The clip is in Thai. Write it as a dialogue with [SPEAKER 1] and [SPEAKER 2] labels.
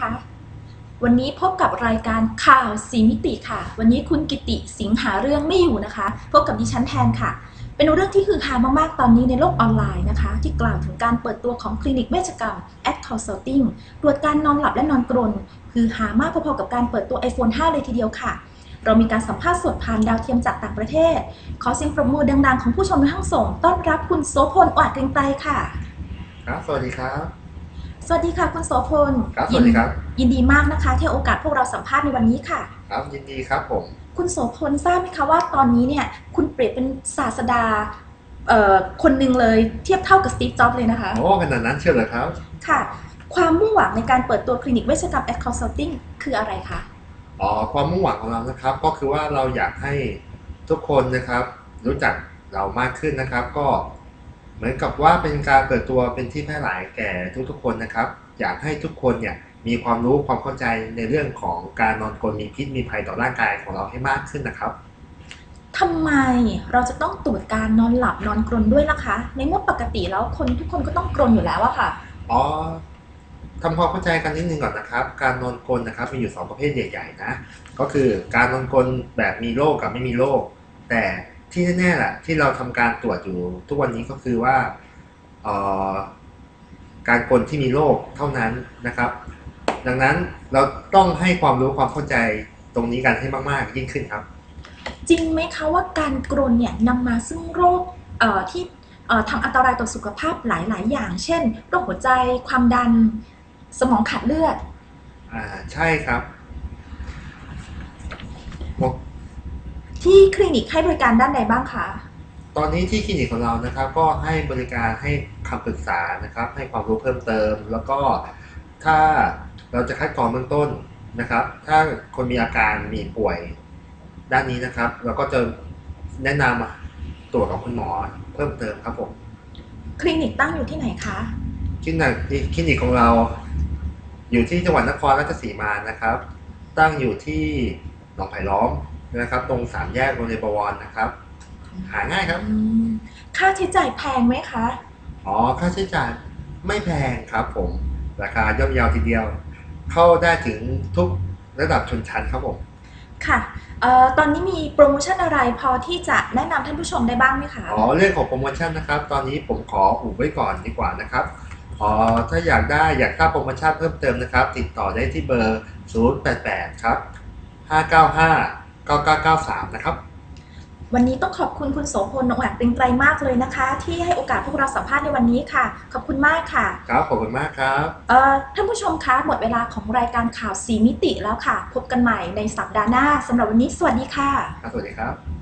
[SPEAKER 1] คะ วันนี้พบกับรายการข่าวสีมิติค่ะ วันนี้คุณกิติสิงหาเรื่องไม่อยู่นะคะ พบกับดิฉันแทนค่ะ เป็นเรื่องที่คือฮามากๆ ตอนนี้ในโลกออนไลน์นะคะ ที่กล่าวถึงการเปิดตัวของคลินิกเวชกรรม a d Consulting ตรวจการนอนหลับและนอนกรน คือฮามากพอๆกับการเปิดตัว iPhone 5 เลยทีเดียวค่ะเรามีการสัมภาษณ์สดผ่านดาวเทียมจากต่างประเทศ ขอเสียงปรบมือดังๆ ของผู้ชมทั้งส่งต้อนรับคุณโสพลอวดเกรงไกรค่ะ
[SPEAKER 2] ครับ สวัสดีครับ
[SPEAKER 1] สวัสดีค่ะคุณโสพล
[SPEAKER 2] ครับสวัสดีครับ
[SPEAKER 1] ยินดีมากนะคะที่ให้โอกาสพวกเราสัมภาษณ์ในวันนี้ค่ะ
[SPEAKER 2] ครับยินดีครับผม
[SPEAKER 1] คุณโสพลทราบไหมคะว่าตอนนี้เนี่ยคุณเปรียบเป็นศาสดาเอ่อคนหนึ่งเลยเทียบเท่ากับสตีฟจ็อบส์เลยนะคะ
[SPEAKER 2] โอ้ขนาดนั้นเชียวเหรอครับ
[SPEAKER 1] ค่ะ ความมุ่งหวังในการเปิดตัวคลินิกเวชกรรม a d Consulting คืออะไรคะ
[SPEAKER 2] อ๋อความมุ่งหวังของเรานะครับ ก็คือว่าเราอยากให้ทุกคนนะครับ รู้จักเรามากขึ้นนะครับ ก็ เหมือนกับว่าเป็นการเปิดตัวเป็นที่แพร่หลายแก่ทุกๆคนนะครับ อยากให้ทุกคนเนี่ยมีความรู้ความเข้าใจในเรื่องของการนอนกรนมีพิษมีภัยต่อร่างกายของเราให้มากขึ้นนะครับ
[SPEAKER 1] ทำไมเราจะต้องตรวจการนอนหลับนอนกรนด้วยล่ะคะ ในเมื่อปกติแล้วคนทุกคนก็ต้องกรนอยู่แล้วอะค่ะ
[SPEAKER 2] อ๋อทำความเข้าใจกันนิดนึงก่อนนะครับ การนอนกลนนะครับมีอยู่ 2 ประเภทใหญ่ๆนะ ก็คือการนอนกลนแบบมีโรคกับไม่มีโรคแต่ ที่แน่ๆแหละที่เราทำการตรวจอยู่ทุกวันนี้ก็คือว่าเอ่อการกลนที่มีโรคเท่านั้นนะครับ ดังนั้นเราต้องให้ความรู้ความเข้าใจตรงนี้กันให้มากๆยิ่งขึ้นครับ
[SPEAKER 1] จริงไหมคะว่าการกรนเนี่ยนำมาซึ่งโรคเอ่อที่เอ่อทำอันตรายต่อสุขภาพหลาย ๆ อย่าง เช่น โรคหัวใจความดันสมองขาดเลือด
[SPEAKER 2] อ่าใช่ครับ
[SPEAKER 1] ที่คลินิกให้บริการด้านใดบ้างคะ
[SPEAKER 2] ตอนนี้ที่คลินิกของเรานะครับ ก็ให้บริการให้คำปรึกษานะครับ ให้ความรู้เพิ่มเติม แล้วก็ถ้าเราจะคัดกรองเบื้องต้นนะครับ ถ้าคนมีอาการมีป่วยด้านนี้นะครับ เราก็จะแนะนำตรวจกับคุณหมอเพิ่มเติมครับผม
[SPEAKER 1] คลินิกตั้งอยู่ที่ไหนคะ
[SPEAKER 2] คลินิกคลินิกของเรา อยู่ที่จังหวัดนครราชสีมานะครับ ตั้งอยู่ที่หนองไผ่ล้อม นะครับ ตรงสามแยกโรงเรียนบวรนะครับ หาง่ายครับ
[SPEAKER 1] อืมค่าใช้จ่ายแพงไหมคะ
[SPEAKER 2] อ๋อ ค่าใช้จ่ายไม่แพงครับผม ราคาย่อมเยาวทีเดียว เข้าได้ถึงทุกระดับชนชั้นครับผม
[SPEAKER 1] ค่ะเอ่อตอนนี้มีโปรโมชั่นอะไรพอที่จะแนะนำท่านผู้ชมได้บ้างไหมคะ
[SPEAKER 2] อ๋อ เรื่องของโปรโมชั่นนะครับ ตอนนี้ผมขออุบไว้ก่อนดีกว่านะครับอ๋อถ้าอยากได้อยากทราบโปรโมชั่นเพิ่มเติมนะครับ ติดต่อได้ที่เบอร์ 088 ครับ 595 9993 นะครับ
[SPEAKER 1] วันนี้ต้องขอบคุณคุณโสพลนงอัดเป็นไกลมากเลยนะคะ ที่ให้โอกาสพวกเราสัมภาษณ์ในวันนี้ค่ะ ขอบคุณมากค่ะ
[SPEAKER 2] ครับ ขอบคุณมากครับ
[SPEAKER 1] เอ่อท่านผู้ชมคะหมดเวลาของรายการข่าวสีมิติแล้วค่ะ พบกันใหม่ในสัปดาห์หน้าสำหรับวันนี้สวัสดีค่ะ
[SPEAKER 2] ครับสวัสดีครับ